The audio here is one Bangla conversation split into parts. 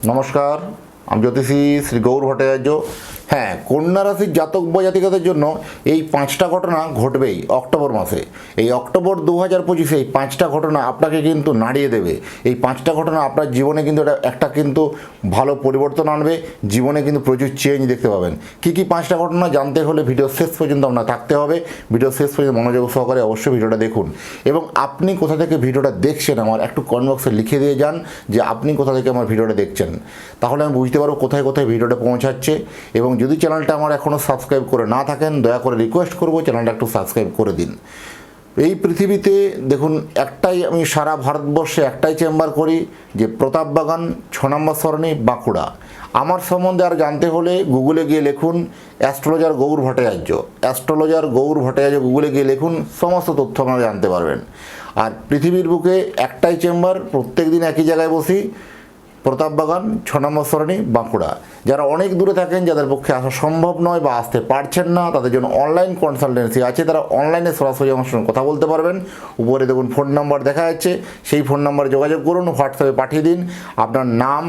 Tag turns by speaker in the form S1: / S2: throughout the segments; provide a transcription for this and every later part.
S1: নমস্কার আমি জ্যোতিষী শ্রী গৌর ভট্টাচার্য। হ্যাঁ কন্যা রাশির জাতক বা জাতিকাদের জন্য এই পাঁচটা ঘটনা ঘটবেই অক্টোবর মাসে। এই অক্টোবর দু হাজার পঁচিশে এই পাঁচটা ঘটনা আপনাকে কিন্তু নাড়িয়ে দেবে। এই পাঁচটা ঘটনা আপনার জীবনে কিন্তু এটা একটা কিন্তু ভালো পরিবর্তন আনবে, জীবনে কিন্তু প্রচুর চেঞ্জ দেখতে পাবেন। কী কী পাঁচটা ঘটনা জানতে হলে ভিডিও শেষ পর্যন্ত আপনার থাকতে হবে। ভিডিও শেষ পর্যন্ত মনোযোগ সহকারে অবশ্যই ভিডিওটা দেখুন। এবং আপনি কোথা থেকে ভিডিওটা দেখছেন আমার একটু কমেন্ট লিখে দিয়ে যান যে আপনি কোথা থেকে আমার ভিডিওটা দেখছেন। তাহলে আমি বুঝতে পারব কোথায় কোথায় ভিডিওটা পৌঁছাচ্ছে এবং যদি চ্যানেলটা আমার এখনও সাবস্ক্রাইব করে না থাকেন, দয়া করে রিকোয়েস্ট করব চ্যানেলটা একটু সাবস্ক্রাইব করে দিন। এই পৃথিবীতে দেখুন, একটাই আমি সারা ভারতবর্ষে একটাই চেম্বার করি, যে প্রতাপ বাগান, ছ নম্বর সরণি, বাঁকুড়া। আমার সম্বন্ধে আর জানতে হলে গুগলে গিয়ে লিখুন অ্যাস্ট্রোলজার গৌর ভট্টাচার্য। অ্যাস্ট্রোলজার গৌর ভট্টাচার্য গুগলে গিয়ে লিখুন, সমস্ত তথ্য আপনারা জানতে পারবেন। আর পৃথিবীর বুকে একটাই চেম্বার প্রত্যেক দিন একই জায়গায় বসি প্রতাপ বাগান, ছ নম্বর সরণি, বাঁকুড়া। যারা অনেক দূরে থাকেন, যাদের পক্ষে আসা সম্ভব নয় বা আসতে পারছেন না, তাদের জন্য অনলাইন কনসালটেন্সি আছে। তারা অনলাইনে সরাসরি আমার সঙ্গে কথা বলতে পারবেন। উপরে দেখুন ফোন নাম্বার দেখা যাচ্ছে। সেই ফোন নাম্বারে যোগাযোগ করুন হোয়াটসঅ্যাপে পাঠিয়ে দিন। আপনার নাম,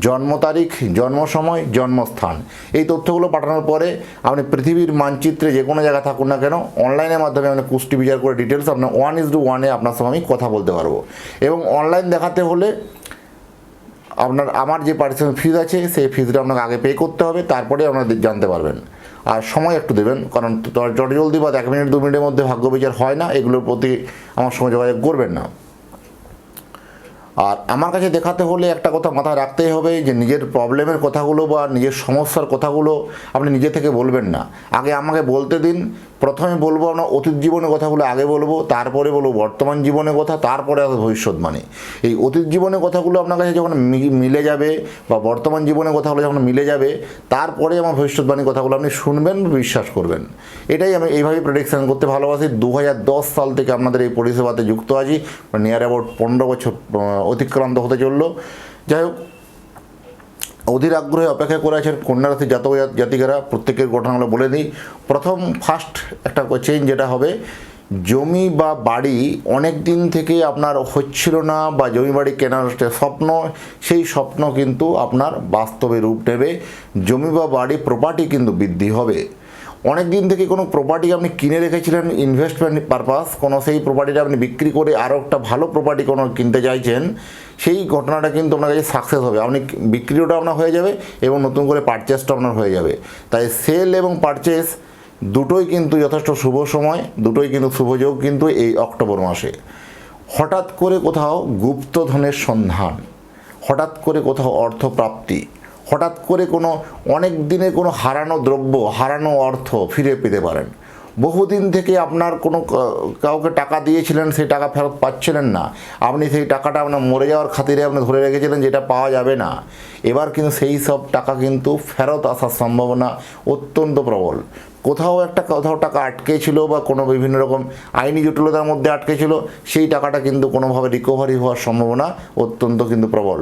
S1: জন্ম তারিখ, জন্ম সময়, জন্মস্থান। এই তথ্যগুলো পাঠানোর পরে আপনি পৃথিবীর মানচিত্রে যে কোনো জায়গায় থাকুন না কেন অনলাইনের মাধ্যমে আপনি কুষ্টি বিচার করে ডিটেলস আপনার ওয়ান ইজ টু ওয়ানে আপনার সঙ্গে আমি কথা বলতে পারব। এবং অনলাইন দেখাতে হলে আপনার, আমার যে পারিশ্রমিক ফিজ আছে, সেই ফিজটা আপনাকে আগে পে করতে হবে, তারপরে আপনারা জানতে পারবেন। আর সময় একটু দেবেন, কারণ চট জলদি বা এক মিনিট, দু মিনিটের মধ্যে ভাগ্য বিচার হয় না, এগুলোর প্রতি আমার সঙ্গে যোগাযোগ করবেন না। আর আমার কাছে দেখাতে হলে একটা কথা মাথায় রাখতেই হবে, যে নিজের প্রবলেমের কথাগুলো বা নিজের সমস্যার কথাগুলো আপনি নিজে থেকে বলবেন না। আগে আমাকে বলতে দিন প্রথমে বলব আমরা অতীত জীবনের কথাগুলো আগে বলব, তারপরে বলব বর্তমান জীবনের কথা, তারপরে আসবে ভবিষ্যৎবাণী এই অতীত জীবনের কথাগুলো আপনার কাছে যখন মিলে যাবে বা বর্তমান জীবনের কথাগুলো যখন মিলে যাবে, তারপরে আমার ভবিষ্যৎবাণীর কথাগুলো আপনি শুনবেন বিশ্বাস করবেন। এটাই আমি এইভাবে প্রেডিকশান করতে ভালোবাসি। দু হাজার দশ সাল থেকে আপনাদের এই পরিষেবাতে যুক্ত আছি। নিয়ার অ্যাবাউট পনেরো বছর অতিক্রান্ত হতে চলল। যাই হোক অধীর আগ্রহে অপেক্ষা করে আছেন কন্যারাশি জাতক জাত- জাতিকারা, প্রত্যেকের ঘটনাগুলো বলে দিই। প্রথম ফার্স্ট একটা চেঞ্জ যেটা হবে, জমি বা বাড়ি অনেক দিন থেকে আপনার হচ্ছিল না বা জমি বাড়ি কেনার স্বপ্ন, সেই স্বপ্ন কিন্তু আপনার বাস্তবে রূপ নেবে। জমি বা বাড়ি প্রপার্টি কিন্তু বৃদ্ধি হবে। অনেক দিন থেকে কোনো প্রপার্টি আপনি কিনে রেখেছিলেন ইনভেস্টমেন্ট পারপাস কোনো সেই প্রপার্টিটা আপনি বিক্রি করে আরও একটা ভালো প্রপার্টি কোনো কিনতে চাইছেন, সেই ঘটনাটা কিন্তু আপনার কাছে সাকসেস হবে। আপনি বিক্রিটা আপনার হয়ে যাবে এবং নতুন করে পারচেসটা আপনার হয়ে যাবে। তাই সেল এবং পারচেস দুটোই কিন্তু যথেষ্ট শুভ সময়, দুটোই কিন্তু শুভযোগ কিন্তু এই অক্টোবর মাসে। হঠাৎ করে কোথাও গুপ্তধনের সন্ধান, হঠাৎ করে কোথাও অর্থপ্রাপ্তি হঠাৎ করে কোনো অনেক দিনে কোনো হারানো দ্রব্য, হারানো অর্থ ফিরে পেতে পারেন। বহুদিন থেকে আপনার কোনো কাউকে টাকা দিয়েছিলেন, সেই টাকা ফেরত পাচ্ছিলেন না। আপনি সেই টাকাটা আপনার মরে যাওয়ার খাতিরে আপনি ধরে রেখেছিলেন যেটা পাওয়া যাবে না। এবার কিন্তু সেই সব টাকা কিন্তু ফেরত আসার সম্ভাবনা অত্যন্ত প্রবল। কোথাও একটা কোথাও টাকা আটকে ছিল বা কোনো বিভিন্ন রকম আইনি জটিলতার মধ্যে আটকে ছিল সেই টাকাটা কিন্তু কোনোভাবে রিকভারি হওয়ার সম্ভাবনা অত্যন্ত কিন্তু প্রবল।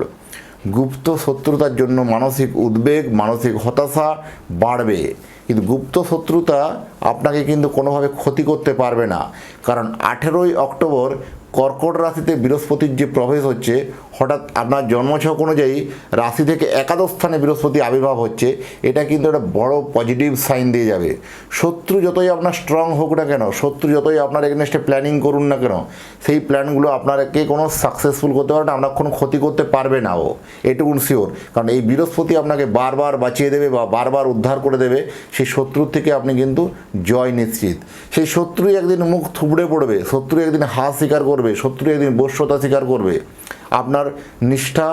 S1: গুপ্ত শত্রুতার জন্য মানসিক উদ্বেগ, মানসিক হতাশা বাড়বে। কিন্তু গুপ্ত শত্রুতা আপনাকে কিন্তু কোনোভাবে ক্ষতি করতে পারবে না। কারণ আঠেরোই অক্টোবর কর্কট রাশিতে বৃহস্পতির যে প্রবেশ হচ্ছে হঠাৎ আপনার জন্মছক অনুযায়ী রাশি থেকে একাদশ স্থানে বৃহস্পতি আবির্ভাব হচ্ছে, এটা কিন্তু একটা বড় পজিটিভ সাইন দিয়ে যাবে। শত্রু যতই আপনার স্ট্রং হোক না কেন, শত্রু যতই আপনার এগেনস্টে প্ল্যানিং করুন না কেন, সেই প্ল্যানগুলো আপনাকে কোনো সাকসেসফুল করতে পারবে না, আপনার কোনো ক্ষতি করতে পারবে না ও, এটুকুন শিওর কারণ এই বৃহস্পতি আপনাকে বারবার বাঁচিয়ে দেবে বা বারবার উদ্ধার করে দেবে, সেই শত্রুর থেকে আপনি কিন্তু জয় নিশ্চিত। সেই শত্রুই একদিন মুখ থুবড়ে পড়বে শত্রু একদিন হাত স্বীকার করবে শত্রু একদিন বস্যতা স্বীকার করবে। আপনার নিষ্ঠা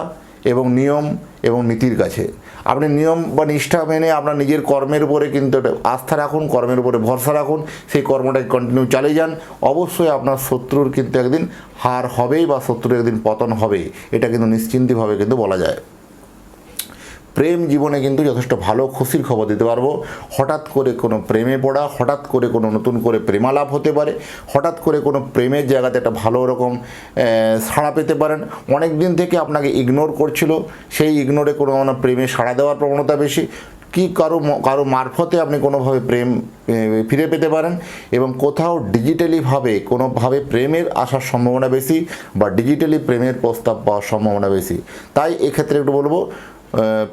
S1: এবং নিয়ম এবং নীতির কাছে। আপনি নিয়ম বা নিষ্ঠা মেনে আপনার নিজের কর্মের উপরে কিন্তু আস্থা রাখুন, কর্মের উপরে ভরসা রাখুন, সেই কর্মটাকে কন্টিনিউ চালিয়ে যান। অবশ্যই আপনার শত্রুর কিন্তু একদিন হার হবেই বা শত্রুর একদিন পতন হবে এটা কিন্তু নিশ্চিন্তভাবে কিন্তু বলা যায়। প্রেম জীবনে কিন্তু যথেষ্ট ভালো, খুশির খবর দিতে পারব। হঠাৎ করে কোনো প্রেমে পড়া, হঠাৎ করে কোনো নতুন করে প্রেমালাপ হতে পারে, হঠাৎ করে কোনো প্রেমের জায়গাতে একটা ভালো রকম সাড়া পেতে পারেন। অনেক দিন থেকে আপনাকে ইগনোর করছিল, সেই ইগনোরে কোনো মানে প্রেমে সাড়া দেওয়ার প্রবণতা বেশি। কি কারও কারও মারফতে আপনি কোনোভাবে প্রেম ফিরে পেতে পারেন এবং কোথাও ডিজিটালিভাবে কোনোভাবে প্রেমের আসার সম্ভাবনা বেশি বা ডিজিটালি প্রেমের প্রস্তাব পাওয়ার সম্ভাবনা বেশি। তাই এক্ষেত্রে একটু বলব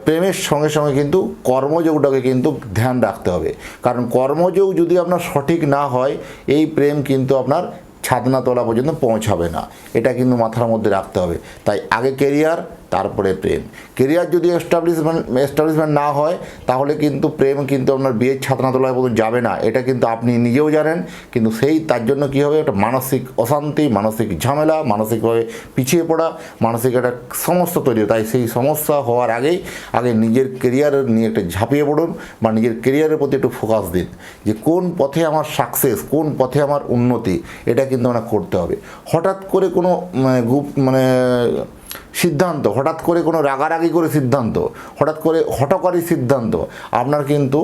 S1: প্রেমের সঙ্গে সঙ্গে কিন্তু কর্মযোগটাকে কিন্তু ধ্যান রাখতে হবে। কারণ কর্মযোগ যদি আপনার সঠিক না হয়, এই প্রেম কিন্তু আপনার ছাদনা তোলা পর্যন্ত পৌঁছাবে না। এটা কিন্তু মাথার মধ্যে রাখতে হবে। তাই আগে কেরিয়ার তারপরে প্রেম। কেরিয়ার যদি এস্টাবলিশমেন্ট এস্টাবলিশমেন্ট না হয়, তাহলে কিন্তু প্রেম কিন্তু আপনার বিয়ের ছাতনা তোলায় পর্যন্ত যাবে না। এটা কিন্তু আপনি নিজেও জানেন, কিন্তু সেই, তার জন্য কী হবে? একটা মানসিক অশান্তি, মানসিক ঝামেলা, মানসিকভাবে পিছিয়ে পড়া, মানসিক একটা সমস্যা তৈরি তাই সেই সমস্যা হওয়ার আগেই, আগে নিজের কেরিয়ারের নিয়ে একটা ঝাঁপিয়ে পড়ুন বা নিজের কেরিয়ারের প্রতি একটু ফোকাস দিন। যে কোন পথে আমার সাকসেস কোন পথে আমার উন্নতি, এটা কিন্তু আমরা করতে হবে। হঠাৎ করে কোনো মানে গ্রুপ মানে সিদ্ধান্ত, হঠাৎ করে কোনো রাগারাগি করে সিদ্ধান্ত, হঠাৎ করে হটকারী সিদ্ধান্ত, আপনার কিন্তু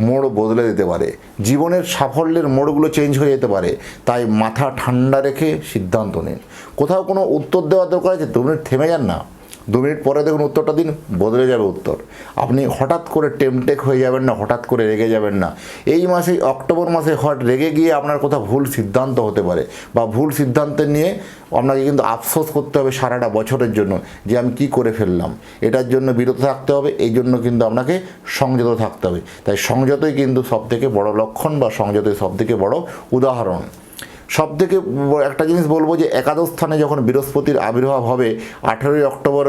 S1: মোড় বদলে দিতে পারে। জীবনের সাফল্যের মোড়গুলো চেঞ্জ হয়ে যেতে পারে। তাই মাথা ঠান্ডা রেখে সিদ্ধান্ত নিন। কোথাও কোনো উত্তর দেওয়ার দরকার আছে? তুমি থেমে যান না। দু মিনিট পরে দেখুন উত্তরটা দিন, বদলে যাবে উত্তর। আপনি হঠাৎ করে টেমটেক হয়ে যাবেন না, হঠাৎ করে রেগে যাবেন না। এই মাসে, অক্টোবর মাসে হট রেগে গিয়ে আপনার কোথাও ভুল সিদ্ধান্ত হতে পারে বা ভুল সিদ্ধান্তের নিয়ে আপনাকে কিন্তু আফসোস করতে হবে সারাটা বছরের জন্য যে আমি কি করে ফেললাম। এটার জন্য বিরত থাকতে হবে, এই জন্য কিন্তু আপনাকে সংযত থাকতে হবে। তাই সংযতই কিন্তু সবথেকে বড় লক্ষণ বা সংযতই সবথেকে বড় উদাহরণ। সব থেকে একটা জিনিস বলব যে একাদশ স্থানে যখন বৃহস্পতির আবির্ভাব হবে, আঠেরোই অক্টোবর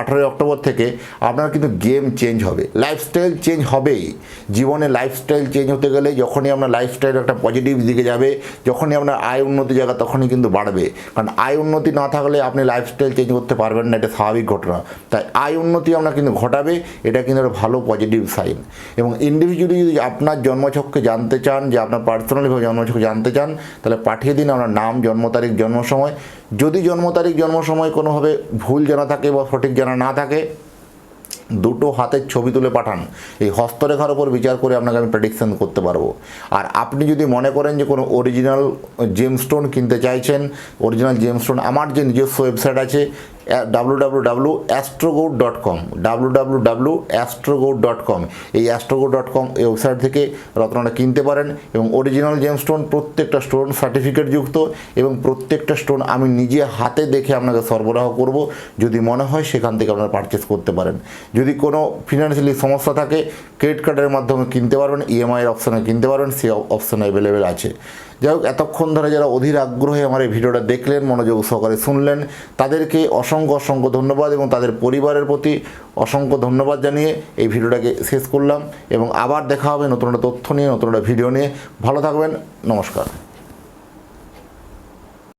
S1: আঠেরোই অক্টোবর থেকে আপনার কিন্তু গেম চেঞ্জ হবে। লাইফস্টাইল চেঞ্জ হবেই। জীবনে লাইফস্টাইল চেঞ্জ হতে গেলে যখনই আপনার লাইফস্টাইল একটা পজিটিভ দিকে যাবে, যখনই আপনার আয় উন্নতি জায়গা তখনই কিন্তু বাড়বে। কারণ আয় উন্নতি না থাকলে আপনি লাইফস্টাইল চেঞ্জ করতে পারবেন না, এটা স্বাভাবিক ঘটনা। তাই আয় উন্নতি আপনার কিন্তু ঘটাবে, এটা কিন্তু একটা ভালো পজিটিভ সাইন এবং ইন্ডিভিজুয়ালি যদি আপনার জন্মছককে জানতে চান, যে আপনার পার্সোনালিভাবে জন্মছক জানতে চান, তাহলে পাঠিয়ে দিন, আপনার নাম, জন্ম তারিখ, জন্ম সময়। যদি জন্ম তারিখ, জন্ম সময় কোনোভাবে ভুল জানা থাকে বা সঠিক জানা না থাকে, দুটো হাতের ছবি তুলে পাঠান। এই হস্তরেখার উপর বিচার করে আপনাকে আমি প্রেডিকশন করতে পারব। আর আপনি যদি মনে করেন যে কোনো অরিজিনাল জেমস্টোন কিনতে চাইছেন অরিজিনাল জেমস্টোন আমার যে নিজস্ব ওয়েবসাইট আছে W dot com W dot com এই অ্যাস্ট্রোগোড ডট কম এই ওয়েবসাইট থেকে রত্নটা কিনতে পারেন এবং অরিজিনাল জেমস্টোন প্রত্যেকটা স্টোন সার্টিফিকেট যুক্ত এবং প্রত্যেকটা স্টোন আমি নিজে হাতে দেখে আপনাকে সরবরাহ করব। যদি মনে হয় সেখান থেকে আপনারা পারচেস করতে পারেন। যদি কোনো ফিনান্সিয়ালি সমস্যা থাকে ক্রেডিট কার্ডের মাধ্যমে কিনতে পারবেন ইএমআইয়ের অপশানে কিনতে পারবেন, সেই অপশান অ্যাভেলেবেল আছে। যাই হোক, এতক্ষণ ধরে যারা অধীর আগ্রহে আমার এই ভিডিওটা দেখলেন, মনোযোগ সহকারে শুনলেন, তাদেরকে অসংখ্য অসংখ্য ধন্যবাদ এবং তাদের পরিবারের প্রতি অসংখ্য ধন্যবাদ জানিয়ে এই ভিডিওটাকে শেষ করলাম এবং আবার দেখা হবে নতুন একটা তথ্য নিয়ে, নতুন একটা ভিডিও নিয়ে। ভালো থাকবেন, নমস্কার।